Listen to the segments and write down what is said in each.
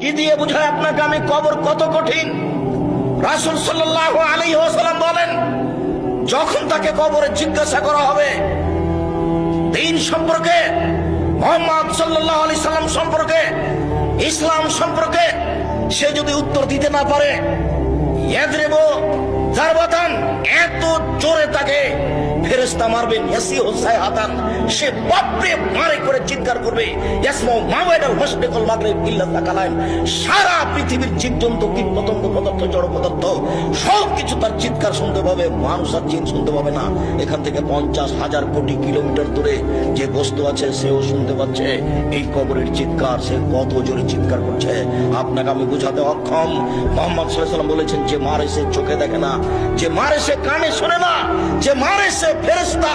কি দিয়ে বুঝায় আপনাকে আমি কবর কত কঠিন? রাসুল সাল্লাহ আলী ওসালাম বলেন, যখন তাকে কবরে জিজ্ঞাসা করা হবে, দিন সম্পর্কে, মোহাম্মদ সাল্লাহ আলি সাল্লাম সম্পর্কে, ইসলাম সম্পর্কে, সে যদি উত্তর দিতে না পারে এত জোরে তাকে ফেরেস্তা মারবেন হাতান সে বাপরে মারে করে চিৎকার করবে। সারা পৃথিবীর জীবজন্তু কীট পতঙ্গ পদার্থ, জড় পদার্থ সব কিছু তার চিৎকার শুনতে পাবে, মানুষ আর চিন শুনতে পাবে না। এখান থেকে পঞ্চাশ হাজার কোটি কিলোমিটার দূরে যে বস্তু আছে, সেও শুনতে পাচ্ছে। এই কবরের চিৎকার, সে কত জোরে চিৎকার করছে। আপনাকে আমি বুঝাতে অক্ষম। মোহাম্মদ সাল্লাম বলেছেন, যে মারে সে চোখে দেখে না, যে মারে সে কানে শোনে না, যে মারে সে ফেরেস্তা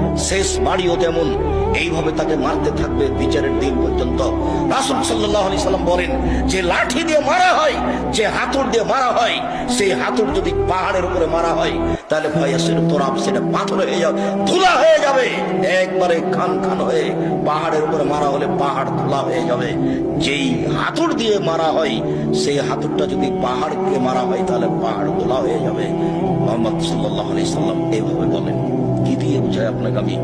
শেষ বাড়িও তেমন। এইভাবে তাকে মারতে থাকবে বিচারের দিন পর্যন্ত। রাসুল সাল্লাহ সাল্লাম বলেন, যে লাঠি দিয়ে মারা হয়, যে হাতুড় দিয়ে মারা হয়, সেই হাতুড় যদি পাহাড়ের উপরে মারা হয়, তাহলে ফয়াসের তোরাপ সেটা পাথর হয়ে যাবে, ধুলা হয়ে যাবে। একবারে খান খান হয়ে পাহাড়ের উপরে মারা হলে পাহাড় ধুলা হয়ে যাবে। যেই হাতুড় দিয়ে মারা হয়, সেই হাতুড়টা যদি পাহাড়কে মারা হয়, তাহলে পাহাড় ধুলা হয়ে যাবে। মোহাম্মদ সাল্লাহ আলি সাল্লাম এইভাবে বলেন। কি আপনাকে আমি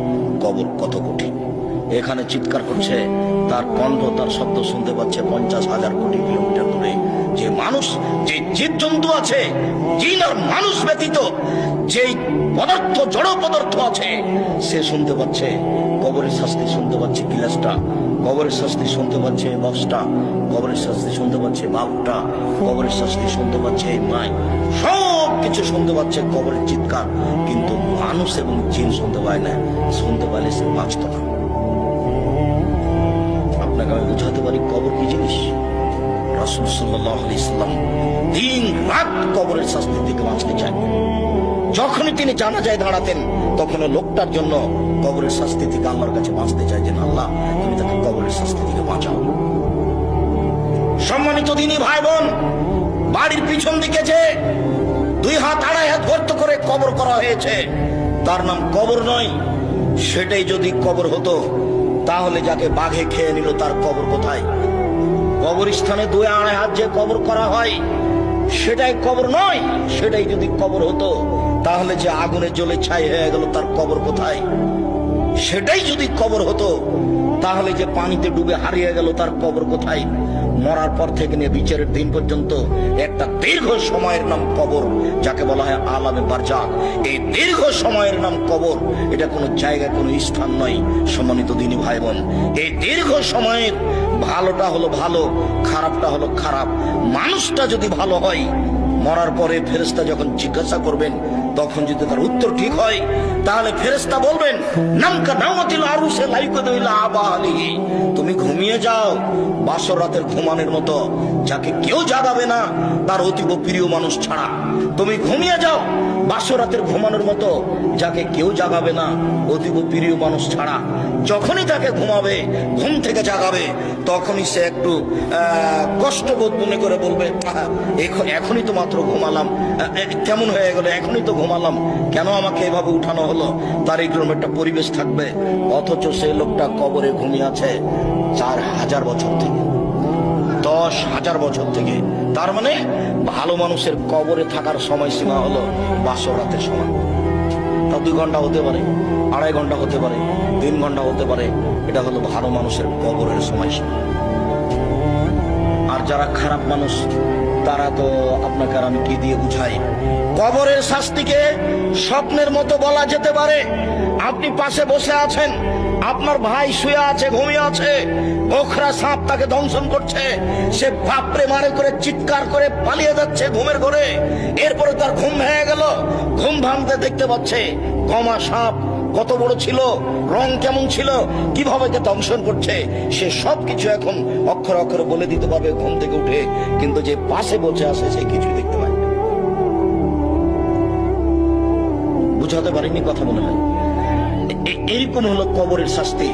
কবর কত কঠিন এখানে চিৎকার করছে, তার কণ্ঠ তার শব্দ শুনতে পাচ্ছে পঞ্চাশ হাজার কোটি কিলোমিটার দূরে। যে মানুষ, যে জীবজন্তু আছে, জিন মানুষ ব্যতীত, যেই পদার্থ, জড় পদার্থ আছে, সে শুনতে পাচ্ছে কবরের শাস্তি, শুনতে পাচ্ছে গিলাসটা। কবরের শাস্তি শুনতে পাচ্ছে বক্সটা কবরের শাস্তি শুনতে পাচ্ছে বাবুটা। কবরের শাস্তি শুনতে পাচ্ছে মাই। সব কিছু শুনতে পাচ্ছে, কবরের চিৎকার। কিন্তু মানুষ এবং জিন শুনতে পায় না, শুনতে পাইলে সে বাঁচত না। আপনাকে আমি বুঝাতে পারি কবর কি জিনিস? রাসুল সাল্লাহ ইসলাম দিন রাত কবরের শাস্তি থেকে বাঁচতে চান। যখনই তিনি জানা যায় দাঁড়াতেন তখন লোকটার জন্য কবরের শাস্তি থেকে আল্লাহর কাছে বাঁচতে চাইছেন আল্লাহ, তুমি তাকে কবরের শাস্তি থেকে বাঁচাও। সম্মানিত দিনী ভাই বোন, বাড়ির পিছন দিকে যে দুই হাত আড়াই হাত গর্ত করে কবর করা হয়েছে। তার নাম কবর নয়, সেটাই যদি কবর হতো, তাহলে যাকে বাঘে খেয়ে নিল তার কবর কোথায়? কবরস্থানে দুই আড়াই হাত যে কবর করা হয়, সেটাই কবর নয়, সেটাই যদি কবর হতো, তাহলে যে আগুনে জ্বলে ছাই হয়ে গেল তার কবর কোথায়? সেটাই যদি কবর হতো, তাহলে যে পানিতে ডুবে হারিয়ে গেল তার কবর কোথায়? মরার পর থেকে নিয়ে বিচারের দিন পর্যন্ত একটা দীর্ঘ সময়ের নাম কবর, যাকে বলা হয় আলামে বারজাক এই দীর্ঘ সময়ের নাম কবর, এটা কোনো জায়গা কোনো স্থান নয়, সম্মানিত দিনী ভাই বোন এই দীর্ঘ সময়ের ভালোটা হলো ভালো, খারাপটা হলো খারাপ। মানুষটা যদি ভালো হয়, মরার পরে ফেরেস্তা যখন জিজ্ঞাসা করবেন তখন যদি তার উত্তর ঠিক হয় তাহলে ফেরেস্তা বলবেন নামকা নামাতিল আরুসে লাইকে দইলা তুমি ঘুমিয়ে যাও বাসর রাতের ঘুমানোর মতো যাকে কেউ জাগাবে না তার অতীব প্রিয় মানুষ ছাড়া। তুমি ঘুমিয়ে যাও বাসর রাতের ঘুমানোর মতো যাকে কেউ জাগাবে না অতীব প্রিয় মানুষ ছাড়া। যখনই তাকে ঘুমাবে ঘুম থেকে জাগাবে তখনই সে একটু আহ, কষ্টবোধ মনে করে বলবে এখন- এখনই তো মাত্র ঘুমালাম কেমন হয়ে গেল এখনই তো ঘুমালাম। কেন আমাকে এভাবে উঠানো হলো? তার এইরকম একটা পরিবেশ থাকবে। অথচ সে লোকটা কবরে ঘুমিয়ে আছে চার হাজার বছর থেকে। দশ হাজার বছর থেকে। তার মানে ভালো মানুষের কবরে থাকার সময়সীমা হলো বাসর রাতের সময়। তা দুই ঘণ্টা হতে পারে, আড়াই ঘণ্টা হতে পারে, তিন ঘণ্টা হতে পারে। এটা হলো ভালো মানুষের কবরের সময়সীমা। আর যারা খারাপ মানুষ তারা তো আপনাকে আর আমি কি দিয়ে বুঝাই? কবরের শাস্তিকে স্বপ্নের মতো বলা যেতে পারে। আপনি পাশে বসে আছেন। আপনার ভাই শুয়ে আছে, ঘুমিয়ে আছে। ওখরা সাপ তাকে দংশন করছে। সে বাপরে মারে করে, চিৎকার করে পালিয়ে যাচ্ছে ঘুমের ঘরে। এরপরে তার ঘুম ভেঙে গেল। ঘুম ভাঙতে দেখতে পাচ্ছে কমা সাপ কত বড় ছিল, রং কেমন ছিল, কীভাবে কে দংশন করছে, সে সব কিছু এখন অক্ষর অক্ষরে বলে দিতে পারবে ঘুম থেকে উঠে, কিন্তু যে পাশে বসে আছে সে কিছুই দেখতে পায় বুঝাতে পারিনি কথা মনে হয়। এ- এরকম হলো কবরের শাস্তি।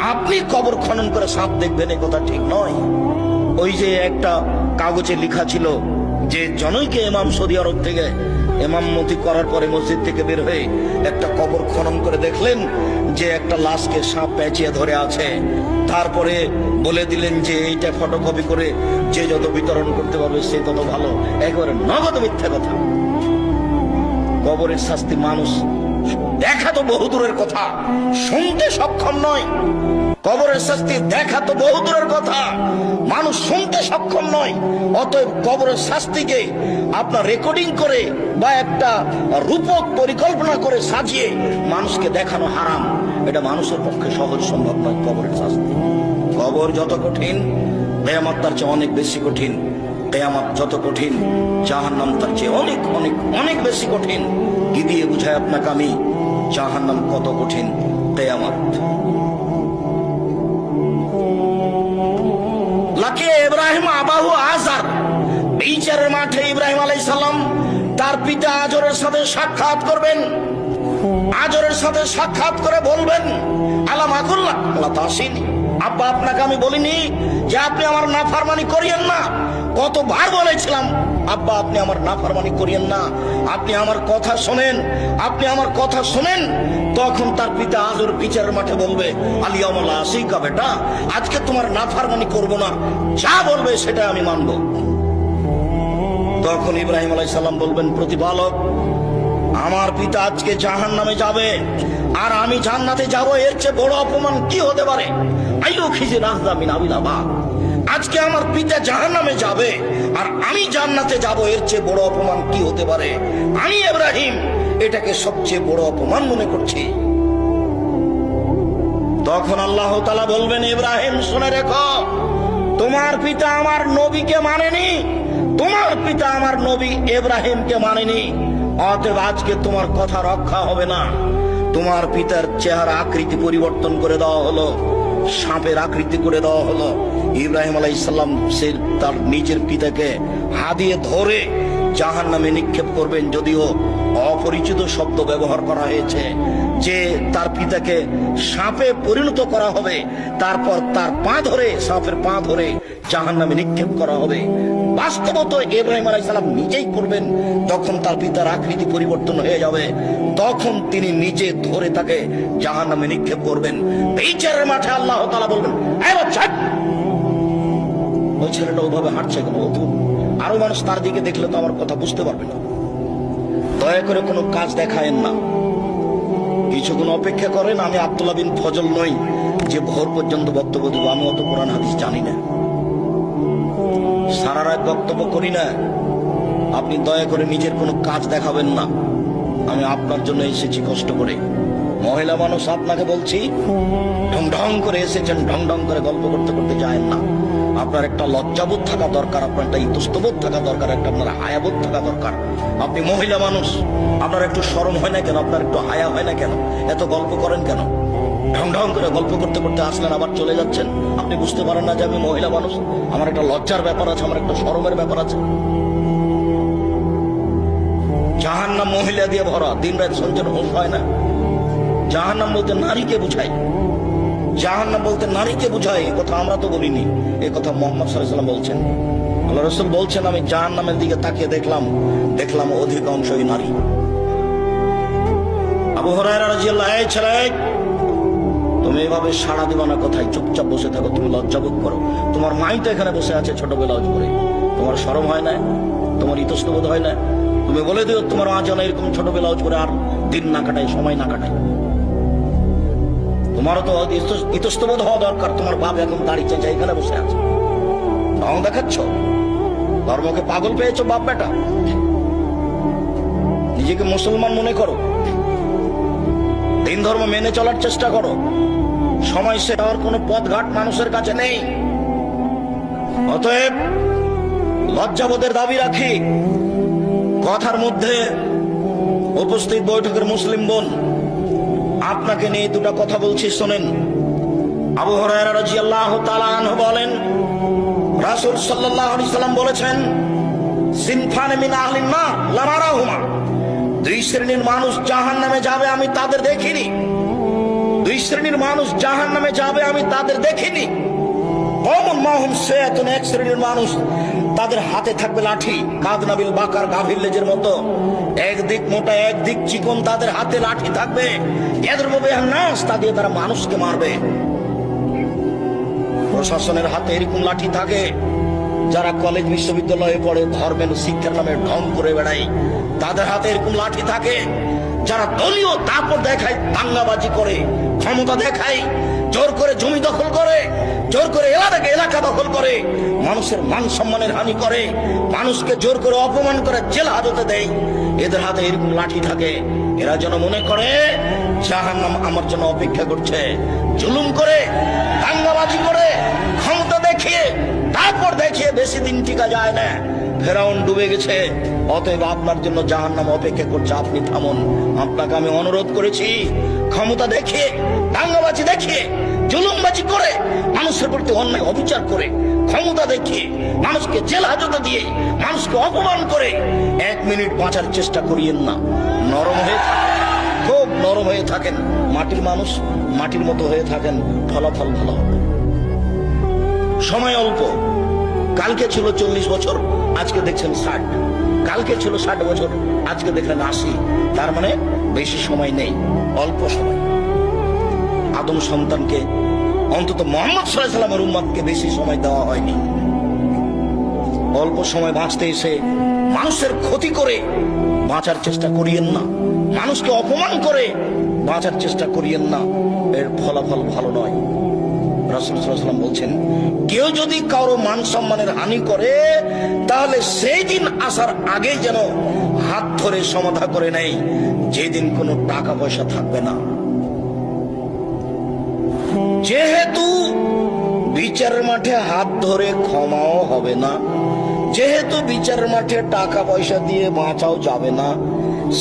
আপনি কবর খনন করে সাপ দেখবেন, এ কথা ঠিক নয়। ওই যে একটা কাগজে লিখা ছিল যে জনৈকে এমাম সৌদি আরব থেকে এমাম মতি করার পরে মসজিদ থেকে বের হয়ে একটা কবর খনন করে দেখলেন যে একটা লাশকে সাপ পেঁচিয়ে ধরে আছে। তারপরে বলে দিলেন যে এইটা ফটোকপি করে যে যত বিতরণ করতে পারবে সে তত ভালো। একেবারে নগদ মিথ্যা কথা। কবরের শাস্তি মানুষ দেখা তো বহু দূরের কথা, শুনতে সক্ষম নয়। কবরের শাস্তি দেখা তো বহু দূরের কথা। মানুষ শুনতে সক্ষম নয়। অতএব কবরের শাস্তিকে আপনার রেকর্ডিং করে বা একটা রূপক পরিকল্পনা করে সাজিয়ে মানুষকে দেখানো হারাম। এটা মানুষের পক্ষে সহজ সম্ভব নয় কবরের শাস্তি। কবর যত কঠিন, কেয়ামত তার চেয়ে অনেক বেশি কঠিন। কেয়ামত যত কঠিন, জাহান্নাম তার চেয়ে অনেক অনেক অনেক বেশি কঠিন। কি দিয়ে বুঝায় আপনাকে আমি, জাহান্নাম কত কঠিন, কেয়ামত। লাকে ইব্রাহিম আবাহু আজার বিচারের মাঠে ইব্রাহিম আলাই সালাম তার পিতা আজরের সাথে সাক্ষাৎ করবেন। আজরের সাথে সাক্ষাৎ করে বলবেন, আলাম আকুল্লাহ, আল্লাহ তো আসেনি। আব্বা, আপনাকে আমি বলিনি যে আপনি আমার নাফারমানি করিয়েন না। কতবার বলেছিলাম আব্বা, আপনি আমার নাফারমানি করিয়েন না। আপনি আমার কথা শোনেন। আপনি আমার কথা শোনেন। তখন তার পিতা আজর বিচারের মাঠে বলবে আলিয়ামলা আসিকা বেটা, আজকে তোমার নাফারমানি করব না। যা বলবে সেটা আমি মানব। তখন ইব্রাহিম আলাই সাল্লাম বলবেন, প্রতিপালক, আমার পিতা আজকে জাহান নামে যাবে। আর আমি জান্নাতে যাব, এর চেয়ে বড় অপমান কি হতে পারে? আইলো খিজে রাজদা মিনাবিলাবা আজকে আমার পিতা জাহান নামে যাবে, আর আমি জান্নাতে যাব, এর চেয়ে বড় অপমান কি হতে পারে? আমি ইব্রাহিম, এটাকে সবচেয়ে বড় অপমান মনে করছি। তখন আল্লাহ তালা বলবেন, ইব্রাহিম, শুনে রেখো, তোমার পিতা আমার নবীকে মানেনি, তোমার পিতা আমার নবী ইব্রাহিমকে মানেনি, অতএব আজকে তোমার কথা রক্ষা হবে না। তোমার পিতার চেহারা আকৃতি পরিবর্তন করে দেওয়া হলো, সাপের আকৃতি করে দেওয়া হলো ইব্রাহিম আলাই ইসলাম সে তার নিজের পিতাকে হাদিয়ে ধরে জাহান নামে নিক্ষেপ করবেন যদিও অপরিচিত শব্দ ব্যবহার করা হয়েছে যে তার পিতাকে সাপে পরিণত করা হবে তারপর তার পা ধরে সাপের পা ধরে জাহান নামে নিক্ষেপ করা হবে। বাস্তবত ইব্রাহিম আলাইসালাম নিজেই করবেন তখন তার পিতার আকৃতি পরিবর্তন হয়ে যাবে তখন তিনি নিজে ধরে তাকে জাহান নামে নিক্ষেপ করবেন। বিচারের মাঠে আল্লাহ তালা বলবেন "এই বাচ্চা, ওই ছেলেটা ওভাবে হাঁটছে কেন আরও মানুষ তার দিকে দেখলে তো আমার কথা বুঝতে পারবে না। দয়া করে কোনো কাজ দেখায়েন না। কিছুক্ষণ অপেক্ষা করেন, আমি আব্দুল্লাহ বিন ফজল নই, যে ভোর পর্যন্ত বক্তব্য দেবো, আমি অত কোরআন হাদিস জানি না। সারা রাত বক্তব্য করি না। আপনি দয়া করে নিজের কোনো কাজ দেখাবেন না। আমি আপনার জন্য এসেছি কষ্ট করে। মহিলা মানুষ, আপনাকে বলছি, ঢং ঢং করে এসেছেন, ঢং ঢং করে গল্প করতে করতে যায় না। আপনার একটা লজ্জাবোধ থাকা দরকার, আপনার একটা ইতস্তবোধ থাকা দরকার, একটা আপনার হায়াবোধ থাকা দরকার। আপনি মহিলা মানুষ, আপনার একটু শরম হয় না কেন? আপনার একটু হায়া হয় না কেন? এত গল্প করেন কেন? ঢং করে গল্প করতে করতে আসলেন, আবার চলে যাচ্ছেন। আপনি বুঝতে পারেন না যে আমি মহিলা মানুষ। আমার একটা লজ্জার ব্যাপার আছে, আমার একটা শরমের ব্যাপার আছে। জাহান্নাম মহিলা দিয়ে ভরা দিন রাত সঞ্চন হোস হয় না। জাহান্নাম বলতে নারীকে বুঝায়। জাহান্নাম বলতে নারীকে বুঝায় কথা আমরা তো বলিনি। এ কথা মোহাম্মদ সাল্লাম বলছেন। আল্লাহ রসুল বলছেন আমি জাহান্নামের দিকে তাকিয়ে দেখলাম দেখলাম অধিকাংশই নারী। আবু হরায়রা রাদিয়াল্লাহু আনহু, "এই তুমি এভাবে সাড়া দিবা না কোথায় চুপচাপ বসে থাকো তুমি লজ্জাবোধ করো। তোমার মাই তো এখানে বসে আছে ছোট ব্লাউজ করে। তোমার শরম হয় না তোমার ইতস্তবোধ হয় না। তুমি বলে দিও তোমার যেন এরকম ছোট ব্লাউজ করে আর দিন না কাটায় সময় না কাটায়। তোমারও তো ইতস্তবোধ হওয়া দরকার। তোমার বাপ এখন দাড়ি চেঁচা এখানে বসে আছে। ঢং দেখাচ্ছ। ধর্মকে পাগল পেয়েছ, বাপ বেটা। নিজেকে মুসলমান মনে করো। দিন ধর্ম মেনে চলার চেষ্টা করো। সময় সে হওয়ার কোনো পথঘাট মানুষের কাছে নেই। অতএব লজ্জাবোধের দাবি রাখি। কথার মধ্যে উপস্থিত বৈঠকের মুসলিম বোন আপনাকে নিয়ে দুটা কথা বলছি, শোনেন। আবু আনহু বলেন, রাসূল সাল্লাম বলেছেন শ্রেণির মানুষ জাহান নামে যাবে, আমি তাদের দেখিনি। দুই শ্রেণির মানুষ জাহান নামে যাবে, আমি তাদের দেখিনি। সেতুন এক শ্রেণির মানুষ তাদের হাতে থাকবে লাঠি। কাদনাবিল বাকার গাভীর লেজের মতো। একদিক মোটা, একদিক চিকন তাদের হাতে লাঠি থাকবে। এদের মধ্যে নাস তা দিয়ে তারা মানুষকে মারবে। প্রশাসনের হাতে এরকম লাঠি থাকে, যারা কলেজ বিশ্ববিদ্যালয়ে পড়ে ধর্মের শিক্ষার নামে ঢং করে বেড়ায়। তাদের হাতে এরকম লাঠি থাকে, যারা দলীয় তারপর দেখায়, দাঙ্গাবাজি করে, ক্ষমতা দেখায়, জোর করে জমি দখল করে, জোর করে এলাকাকে এলাকা দখল করে। মানুষের মান সম্মানের হানি করে, মানুষকে জোর করে অপমান করে জেল হাজতে দেয়। এদের হাতে এরকম লাঠি থাকে। এরা যেন মনে করে, জাহান্নাম আমার জন্য অপেক্ষা করছে। জুলুম করে, দাঙ্গাবাজি করে, ক্ষমতা দেখিয়ে, তারপর দেখিয়ে বেশি দিন টিকা যায় না। ফেরাউন ডুবে গেছে। অতএব আপনার জন্য জাহান্নাম অপেক্ষা করছে। আপনি থামুন। আপনাকে আমি অনুরোধ করেছি, ক্ষমতা দেখিয়ে, দাঙ্গাবাজি দেখিয়ে জুলুমবাজি করে, মানুষের প্রতি অন্যায় অবিচার করে, ক্ষমতা দেখিয়ে মানুষকে জেল হাজতে দিয়ে, মানুষকে অপমান করে, এক মিনিট বাঁচার চেষ্টা করিয়েন না। নরম হয়ে খুব নরম হয়ে থাকেন। মাটির মানুষ মাটির মতো হয়ে থাকেন। ফলাফল ভালো হবে। সময় অল্প। কালকে ছিল চল্লিশ বছর, আজকে দেখছেন ষাট। কালকে ছিল ষাট বছর, আজকে দেখলেন আশি। তার মানে বেশি সময় নেই, অল্প সময়। আদম সন্তানকে, অন্তত মোহাম্মদ সাল্লাহ সাল্লামের উম্মাদকে বেশি সময় দেওয়া হয়নি। অল্প সময় বাঁচতে এসে মানুষের ক্ষতি করে বাঁচার চেষ্টা করিয়েন না। মানুষকে অপমান করে বাঁচার চেষ্টা করিয়েন না। এর ফলাফল ভালো নয়। রাসুলাম বলছেন, কেউ যদি কারও মান সম্মানের হানি করে, তাহলে সেই দিন আসার আগে যেন হাত ধরে সমাধা করে নেয়। যেদিন কোনো টাকা পয়সা থাকবে না। যেহেতু বিচার মাঠে হাত ধরে ক্ষমাও হবে না, যেহেতু বিচার মাঠে টাকা পয়সা দিয়ে বাঁচাও যাবে না,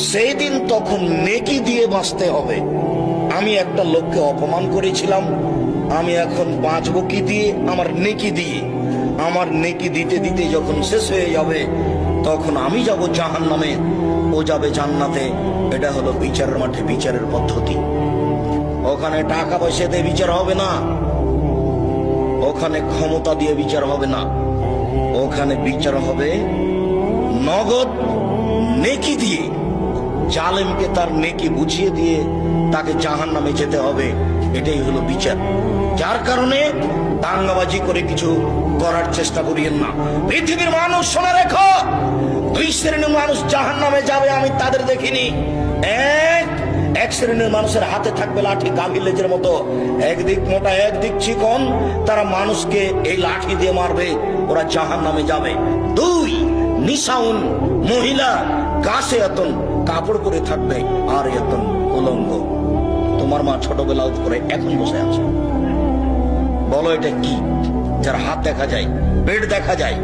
সেই দিন তখন নেকি দিয়ে বাঁচতে হবে। আমি একটা লোককে অপমান করেছিলাম, আমি এখন বাঁচবো কি দিয়ে? আমার নেকি দিয়ে। আমার নেকি দিতে দিতে যখন শেষ হয়ে যাবে, তখন আমি যাব জাহান নামে ও যাবে জান্নাতে। এটা হলো বিচারের মাঠে বিচারের পদ্ধতি। ওখানে টাকা পয়সা দিয়ে বিচার হবে না। ওখানে ক্ষমতা দিয়ে বিচার হবে না। ওখানে বিচার হবে নগদ নেকি দিয়ে। জালেমকে তার নেকি বুঝিয়ে দিয়ে তাকে জাহান নামে যেতে হবে। এটাই হলো বিচার। যার কারণে দাঙ্গাবাজি করে কিছু করার চেষ্টা করিয়েন না। পৃথিবীর মানুষ শোনা রেখো। দুই শ্রেণির মানুষ জাহান নামে যাবে, আমি তাদের দেখিনি। এক এক শ্রেণির মানুষের হাতে থাকবে লাঠি গাভীর লেজের মতো। একদিক মোটা, একদিক চিকন। তারা মানুষকে এই লাঠি দিয়ে মারবে, ওরা জাহান নামে যাবে। দুই, নিশাউন, মহিলা গাছে এতন কাপড় পরে থাকবে আর এতন উলঙ্গ। তোমার মা ছোটবেলা করে এখন বসে আছে। বলো এটা কি? যার হাত দেখা যায় পেট দেখা যায়।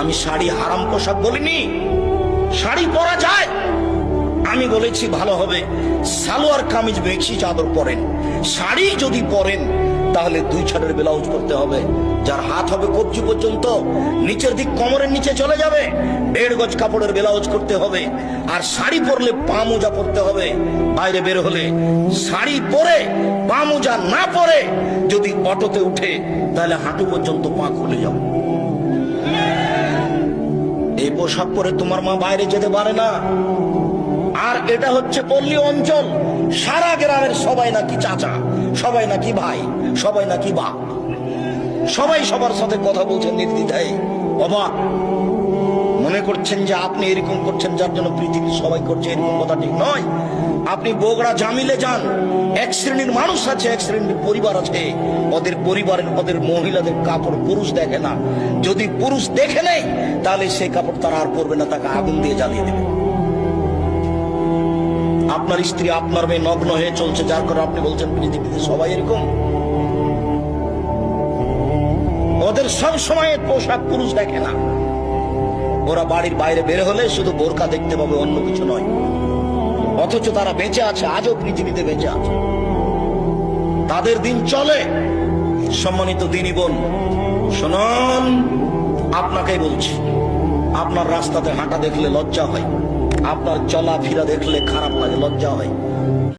আমি শাড়ি হারাম পোশাক বলিনি, শাড়ি পরা যায়। আমি বলেছি, ভালো হবে। সালোয়ার কামিজ বেশি চাদর পরেন। শাড়ি যদি পরেন, তাহলে দুই ছাড়ের ব্লাউজ করতে হবে। যার হাত হবে কবজি পর্যন্ত, নিচের দিক কোমরের নিচে চলে যাবে, দেড় গজ কাপড়ের ব্লাউজ করতে হবে। আর শাড়ি পরলে পা মোজা পরতে হবে। বাইরে বের হলে শাড়ি পরে পা মোজা না পরে, যদি অটোতে উঠে, তাহলে হাঁটু পর্যন্ত পা খুলে যাবে এই পোশাক পরে তোমার মা বাইরে যেতে পারে না। আর এটা হচ্ছে পল্লী অঞ্চল। সারা গ্রামের সবাই নাকি চাচা, সবাই নাকি ভাই, সবাই নাকি বাপ সবাই সবার সাথে কথা বলছেন নির্দ্বিধায়। অবাক। মনে করছেন যে আপনি এরকম করছেন যার জন্য পৃথিবীর সবাই করছে, এরকম কথা ঠিক নয়। আপনি বগড়া জামিলে যান, এক শ্রেণির মানুষ আছে, এক শ্রেণির পরিবার আছে। ওদের পরিবারের, ওদের মহিলাদের কাপড় পুরুষ দেখে না। যদি পুরুষ দেখে নেই তাহলে সেই কাপড় তারা আর পরবে না, তাকে আগুন দিয়ে জ্বালিয়ে দেবে। আপনার স্ত্রী আপনার মেয়ে নগ্ন হয়ে চলছে, যার কারণে আপনি বলছেন, পৃথিবীতে সবাই এরকম। ওদের সব সময় পোশাক পুরুষ দেখে না। ওরা বাড়ির বাইরে বের হলে শুধু বোরকা দেখতে পাবে, অন্য কিছু নয়। অথচ তারা বেঁচে আছে, আজও পৃথিবীতে বেঁচে আছে। তাদের দিন চলে। সম্মানিত দিনী বোন, শুনুন, আপনাকেই বলছি, আপনার রাস্তাতে হাঁটা দেখলে লজ্জা হয়। আপনার চলাফেরা দেখলে খারাপ লাগে লজ্জা হয়।